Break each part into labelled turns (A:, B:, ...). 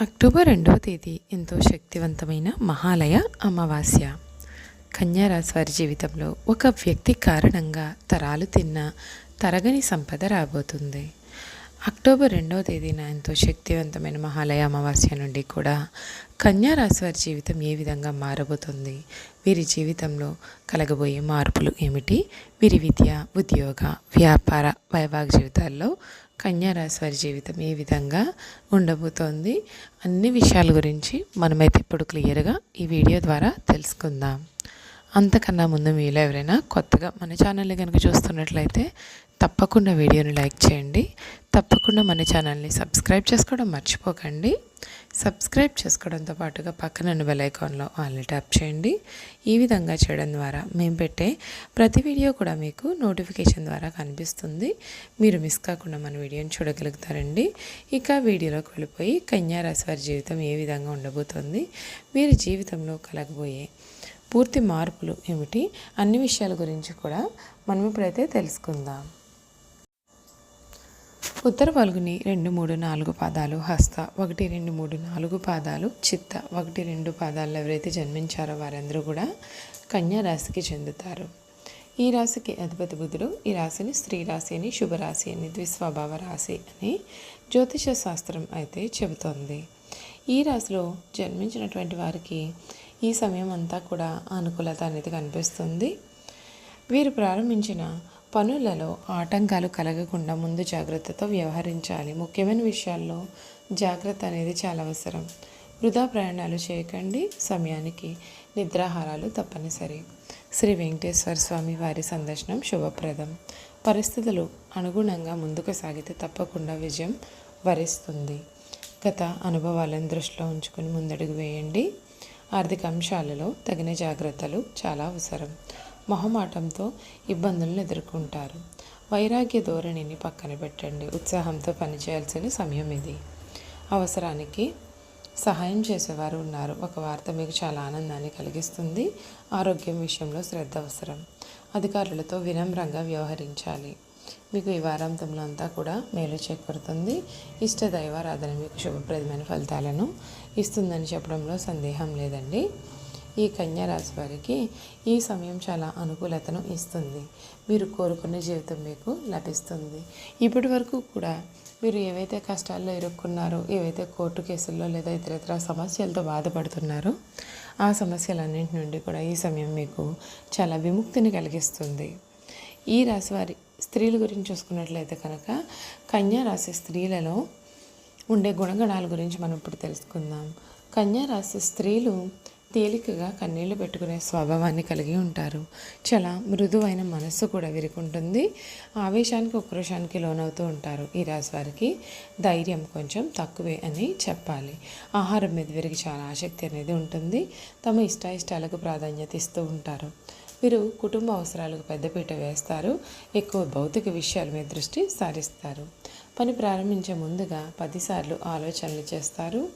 A: October రెండవ తేదీ ఎంతో శక్తివంతమైన మహాలయ అమావాస్య. కన్యారాశి వారి జీవితంలో ఒక వ్యక్తి కారణంగా తరాలు తిన్న తరగని సంపద రాబోతుంది. అక్టోబర్ రెండవ తేదీన ఎంతో శక్తివంతమైన మహాలయ అమావాస్య నుండి కూడా కన్యారాశి వారి జీవితం ఏ విధంగా మారబోతుంది? వీరి జీవితంలో కలగబోయే మార్పులు ఏమిటి? వీరి విద్య ఉద్యోగ వ్యాపార వైవాహిక జీవితాల్లో కన్యారాశి వారి జీవితం ఏ విధంగా ఉండబోతోంది? అన్ని విషయాల గురించి మనమైతే ఇప్పుడు క్లియర్గా ఈ వీడియో ద్వారా తెలుసుకుందాం. అంతకన్నా ముందు మీలో ఎవరైనా కొత్తగా మన ఛానల్ని కనుక చూస్తున్నట్లయితే తప్పకుండా వీడియోని లైక్ చేయండి. తప్పకుండా మన ఛానల్ని సబ్స్క్రైబ్ చేసుకోవడం మర్చిపోకండి. సబ్స్క్రైబ్ చేసుకోవడంతో పాటుగా పక్కన బెలైకాన్లో బెల్ ఐకాన్లో ఆల్ని ట్యాప్ చేయండి. ఈ విధంగా చేయడం ద్వారా మేము పెట్టే ప్రతి వీడియో కూడా మీకు నోటిఫికేషన్ ద్వారా కనిపిస్తుంది. మీరు మిస్ కాకుండా మన వీడియోని చూడగలుగుతారండి. ఇక వీడియోలోకి వెళ్ళిపోయి కన్యారాశి వారి జీవితం ఏ విధంగా ఉండబోతుంది వీరి జీవితంలో కలగబోయే పూర్తి మార్పులు ఏమిటి అన్ని విషయాల గురించి కూడా మనం ఇప్పుడైతే తెలుసుకుందాం. ఉత్తర పలుగుని రెండు మూడు నాలుగు పాదాలు హస్త ఒకటి రెండు మూడు నాలుగు పాదాలు చిత్త ఒకటి రెండు పాదాలు ఎవరైతే జన్మించారో వారందరూ కూడా కన్యా రాశికి చెందుతారు. ఈ రాశికి అధిపతి బుధుడు ఈ రాశిని స్త్రీ రాశి అని శుభరాశి అని ద్విస్వభావ రాశి అని జ్యోతిష శాస్త్రం అయితే చెబుతోంది. ఈ రాశిలో జన్మించినటువంటి వారికి ఈ సమయం అంతా కూడా అనుకూలత అనేది కనిపిస్తుంది. వీరు ప్రారంభించిన పనులలో ఆటంకాలు కలగకుండా ముందు జాగ్రత్తతో వ్యవహరించాలి. ముఖ్యమైన విషయాల్లో జాగ్రత్త అనేది చాలా అవసరం. వృధా ప్రయాణాలు చేయకండి. సమయానికి నిద్రాహారాలు తప్పనిసరి. శ్రీ వెంకటేశ్వర స్వామి వారి సందర్శనం శుభప్రదం. పరిస్థితులు అనుగుణంగా ముందుకు సాగితే తప్పకుండా విజయం వరిస్తుంది. గత అనుభవాలను దృష్టిలో ఉంచుకొని ముందడుగు వేయండి. ఆర్థిక అంశాలలో తగిన జాగ్రత్తలు చాలా అవసరం. మొహమాటంతో ఇబ్బందులను ఎదుర్కొంటారు. వైరాగ్య ధోరణిని పక్కన పెట్టండి. ఉత్సాహంతో పనిచేయాల్సిన సమయం ఇది. అవసరానికి సహాయం చేసేవారు ఉన్నారు. ఒక వార్త మీకు చాలా ఆనందాన్ని కలిగిస్తుంది. ఆరోగ్యం విషయంలో శ్రద్ధ అవసరం. అధికారులతో వినమ్రంగా వ్యవహరించాలి. మీకు ఈ వారాంతంలో అంతా కూడా మేలు చేకూరుతుంది. ఇష్ట దైవారాధన మీకు శుభప్రదమైన ఫలితాలను ఇస్తుందని చెప్పడంలో సందేహం లేదండి. ఈ కన్యారాశి వారికి ఈ సమయం చాలా అనుకూలతను ఇస్తుంది. మీరు కోరుకున్న జీవితం మీకు లభిస్తుంది. ఇప్పటి వరకు కూడా మీరు ఏవైతే కష్టాల్లో ఇరుక్కున్నారో ఏవైతే కోర్టు కేసుల్లో లేదా ఇతరత్ర సమస్యలతో బాధపడుతున్నారో ఆ సమస్యలన్నింటి నుండి కూడా ఈ సమయం మీకు చాలా విముక్తిని కలిగిస్తుంది. ఈ రాశి వారి స్త్రీల గురించి చూసుకున్నట్లయితే కనుక కన్యా రాశి స్త్రీలలో ఉండే గుణగణాల గురించి మనం ఇప్పుడు తెలుసుకుందాం. కన్యా రాశి స్త్రీలు తేలికగా కన్నీళ్ళు పెట్టుకునే స్వభావాన్ని కలిగి ఉంటారు. చాలా మృదువైన మనస్సు కూడా విరుకుంటుంది. ఆవేశానికి ఉక్రోషానికి లోనవుతూ ఉంటారు. ఈ రాశి వారికి ధైర్యం కొంచెం తక్కువే అని చెప్పాలి. ఆహారం మీద వీరికి చాలా ఆసక్తి అనేది ఉంటుంది. తమ ఇష్టాయిష్టాలకు ప్రాధాన్యత ఇస్తూ ఉంటారు. వీరు కుటుంబ అవసరాలకు పెద్దపీట వేస్తారు. ఎక్కువ భౌతిక విషయాల మీద దృష్టి సారిస్తారు. పని ప్రారంభించే ముందుగా పదిసార్లు ఆలోచనలు చేస్తారు.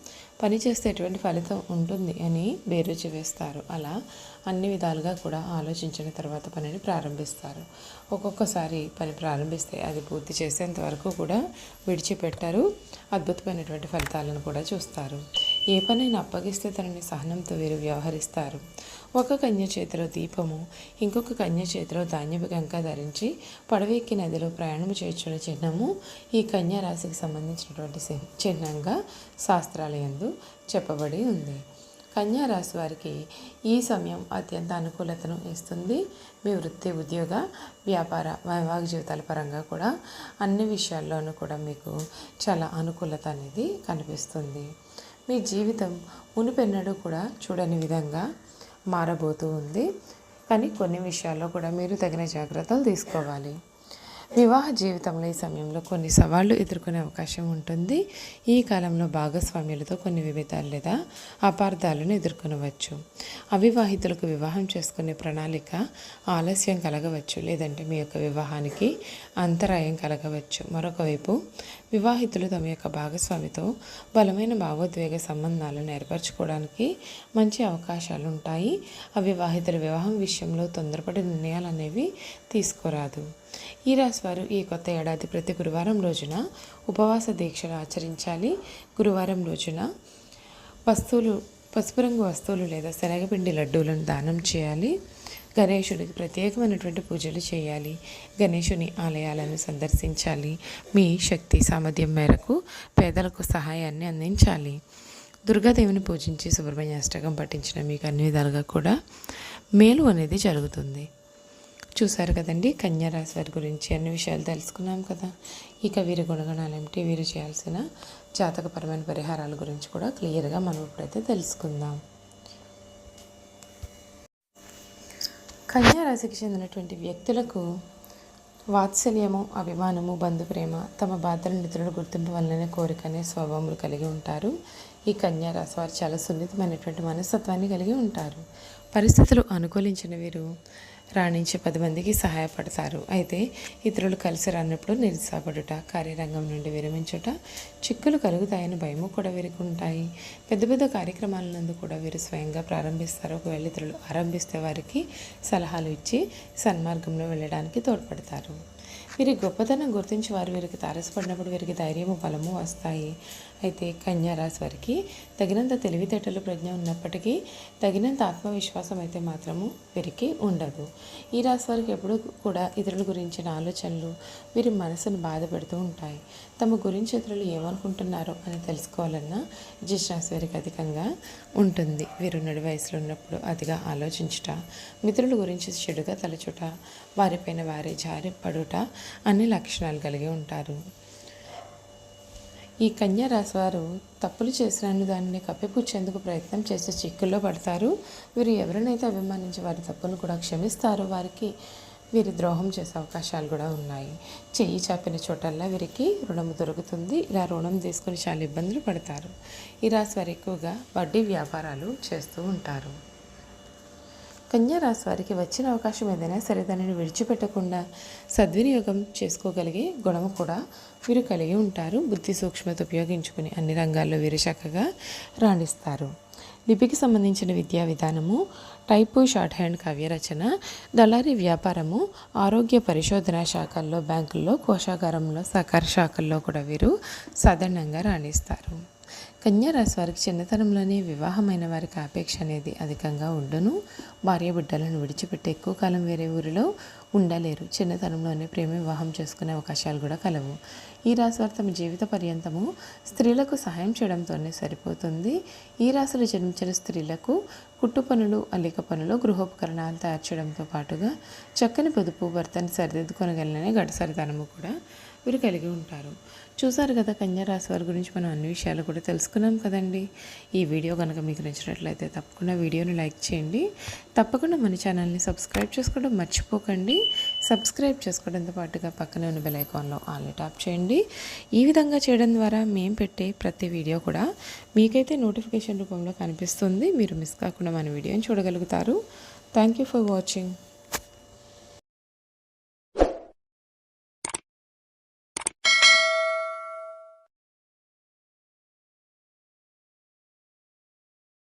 A: పని చేస్తే ఎటువంటి ఫలితం ఉంటుంది అని బేరుచి వేస్తారు. అలా అన్ని విధాలుగా కూడా ఆలోచించిన తర్వాత పనిని ప్రారంభిస్తారు. ఒక్కొక్కసారి పని ప్రారంభిస్తే అది పూర్తి చేసేంత వరకు కూడా విడిచిపెట్టారు. అద్భుతమైనటువంటి ఫలితాలను కూడా చూస్తారు. ఏ పనైనా అప్పగిస్తే తనని సహనంతో వీరు వ్యవహరిస్తారు. ఒక కన్య చేతిలో దీపము ఇంకొక కన్య చేతిలో ధాన్యపు గంక ధరించి పడవెక్కి నదిలో ప్రయాణం చేర్చున్న చిహ్నము ఈ కన్య రాశికి సంబంధించినటువంటి చిహ్నంగా శాస్త్రాలయందు చెప్పబడి ఉంది. కన్యా రాశి వారికి ఈ సమయం అత్యంత అనుకూలతను ఇస్తుంది. మీ వృత్తి ఉద్యోగ వ్యాపార వైవాహిక జీవితాల పరంగా కూడా అన్ని విషయాల్లోనూ కూడా మీకు చాలా అనుకూలత అనేది కనిపిస్తుంది. మీ జీవితం మునిపెన్నడూ కూడా చూడని విధంగా మారబోతూ ఉంది. కానీ కొన్ని విషయాల్లో కూడా మీరు తగిన జాగ్రత్తలు తీసుకోవాలి. వివాహ జీవితంలో ఈ సమయంలో కొన్ని సవాళ్ళు ఎదుర్కొనే అవకాశం ఉంటుంది. ఈ కాలంలో భాగస్వామ్యులతో కొన్ని విభేదాలు లేదా అపార్థాలను ఎదుర్కొనవచ్చు. అవివాహితులకు వివాహం చేసుకునే ప్రణాళిక ఆలస్యం కలగవచ్చు. లేదంటే మీ యొక్క వివాహానికి అంతరాయం కలగవచ్చు. మరొకవైపు వివాహితులు తమ యొక్క భాగస్వామితో బలమైన భావోద్వేగ సంబంధాలను ఏర్పరచుకోవడానికి మంచి అవకాశాలు ఉంటాయి. అవివాహితుల వివాహం విషయంలో తొందరపడి నిర్ణయాలు అనేవి తీసుకోరాదు. ఈ రాశివారు ఈ కొత్త ఏడాది ప్రతి గురువారం రోజున ఉపవాస దీక్షలు ఆచరించాలి. గురువారం రోజున వస్తువులు పసుపు రంగు వస్తువులు లేదా శనగపిండి లడ్డూలను దానం చేయాలి. గణేశుడికి ప్రత్యేకమైనటువంటి పూజలు చేయాలి. గణేశుని ఆలయాలను సందర్శించాలి. మీ శక్తి సామర్థ్యం మేరకు పేదలకు సహాయాన్ని అందించాలి. దుర్గాదేవిని పూజించి సుబ్రహ్మణ్య అష్టకం పఠించిన మీకు అన్ని విధాలుగా కూడా మేలు అనేది జరుగుతుంది. చూశారు కదండి? కన్యారాశి వారి గురించి అన్ని విషయాలు తెలుసుకున్నాం కదా. ఇక వీరి గుణగణాలు ఏమిటి? వీరు చేయాల్సిన జాతకపరమైన పరిహారాల గురించి కూడా క్లియర్గా మనం ఇప్పుడైతే తెలుసుకుందాం. కన్యారాశికి చెందినటువంటి వ్యక్తులకు వాత్సల్యము అభిమానము బంధుప్రేమ తమ బాధలను నిధులను గుర్తింపు వల్లనే కోరికనే స్వభావములు కలిగి ఉంటారు. ఈ కన్యారాశి వారు చాలా సున్నితమైనటువంటి మనస్తత్వాన్ని కలిగి ఉంటారు. పరిస్థితులు అనుకూలించిన వీరు రాణించే పది మందికి సహాయపడతారు. అయితే ఇతరులు కలిసి రానప్పుడు నిరుత్సాహపడుట కార్యరంగం నుండి విరమించుట చిక్కులు కలుగుతాయని భయము కూడా వీరికి ఉంటాయి. పెద్ద పెద్ద కార్యక్రమాల నందు కూడా వీరు స్వయంగా ప్రారంభిస్తారు. ఒకవేళ ఇతరులు ఆరంభిస్తే వారికి సలహాలు ఇచ్చి సన్మార్గంలో వెళ్ళడానికి తోడ్పడతారు. వీరి గొప్పతనం గుర్తించి వారు వీరికి తారసపడినప్పుడు వీరికి ధైర్యము బలము వస్తాయి. అయితే కన్యా రాశి వారికి తగినంత తెలివితేటలు ప్రజ్ఞ ఉన్నప్పటికీ తగినంత ఆత్మవిశ్వాసం అయితే మాత్రము వీరికి ఉండదు. ఈ రాశి వారికి ఎప్పుడు కూడా ఇతరుల గురించిన ఆలోచనలు వీరి మనసును బాధ పెడుతూ ఉంటాయి. తమ గురించి ఇతరులు ఏమనుకుంటున్నారో అని తెలుసుకోవాలన్నా జిష్రాశి వారికి అధికంగా ఉంటుంది. వీరు నడి వయసులో ఉన్నప్పుడు అతిగా ఆలోచించుట మిత్రుల గురించి చెడుగా తలచుట వారిపైన వారే జారి పడుట అన్ని లక్షణాలు కలిగి ఉంటారు. ఈ కన్యా రాశివారు తప్పులు చేసిన దానిని కప్పిపుచ్చేందుకు ప్రయత్నం చేసే చిక్కుల్లో పడతారు. వీరు ఎవరినైతే అభిమానించి వారి తప్పులు కూడా క్షమిస్తారో వారికి వీరి ద్రోహం చేసే అవకాశాలు కూడా ఉన్నాయి. చెయ్యి చాపిన చోటల్లా వీరికి రుణం దొరుకుతుంది. ఇలా రుణం తీసుకుని చాలా ఇబ్బందులు పడతారు. ఈ రాశి వారు ఎక్కువగా వడ్డీ వ్యాపారాలు చేస్తూ ఉంటారు. కన్యారాశి వారికి వచ్చిన అవకాశం ఏదైనా సరే దానిని విడిచిపెట్టకుండా సద్వినియోగం చేసుకోగలిగే గుణము కూడా వీరు కలిగి ఉంటారు. బుద్ధి సూక్ష్మత ఉపయోగించుకుని అన్ని రంగాల్లో వీరు చక్కగా రాణిస్తారు. లిపికి సంబంధించిన విద్యా విధానము టైపు షార్ట్ హ్యాండ్ కావ్య రచన దళారీ వ్యాపారము ఆరోగ్య పరిశోధన శాఖల్లో బ్యాంకుల్లో కోశాగారంలో సహకార శాఖల్లో కూడా వీరు సాధారణంగా రాణిస్తారు. కన్యా రాశి వారికి చిన్నతనంలోనే వివాహమైన వారికి ఆపేక్ష అనేది అధికంగా ఉండను. భార్య బిడ్డలను విడిచిపెట్టి ఎక్కువ కాలం వేరే ఊరిలో ఉండలేరు. చిన్నతనంలోనే ప్రేమ వివాహం చేసుకునే అవకాశాలు కూడా కలవు. ఈ రాశి వారు తమ జీవిత పర్యంతము స్త్రీలకు సహాయం చేయడంతోనే సరిపోతుంది. ఈ రాశిలో జన్మించిన స్త్రీలకు కుట్టు పనులు అల్లిక పనులు గృహోపకరణాలు తయారు చేయడంతో పాటుగా చక్కని పొదుపు భర్తను సరిదిద్దుకొనగలనే గడసరితనము కూడా వీరు కలిగి ఉంటారు. చూసారు కదా కన్యా వారి గురించి మనం అన్ని విషయాలు కూడా తెలుసుకున్నాం కదండి. ఈ వీడియో కనుక మీకు నచ్చినట్లయితే తప్పకుండా వీడియోని లైక్ చేయండి. తప్పకుండా మన ఛానల్ని సబ్స్క్రైబ్ చేసుకోవడం మర్చిపోకండి. సబ్స్క్రైబ్ చేసుకోవడంతో పాటుగా పక్కనే ఉన్న బెల్ ఐకాన్లో ఆల్ని ట్యాప్ చేయండి. ఈ విధంగా చేయడం ద్వారా మేము పెట్టే ప్రతి వీడియో కూడా మీకైతే నోటిఫికేషన్ రూపంలో కనిపిస్తుంది. మీరు మిస్ కాకుండా మన వీడియోని చూడగలుగుతారు. Thank you for watching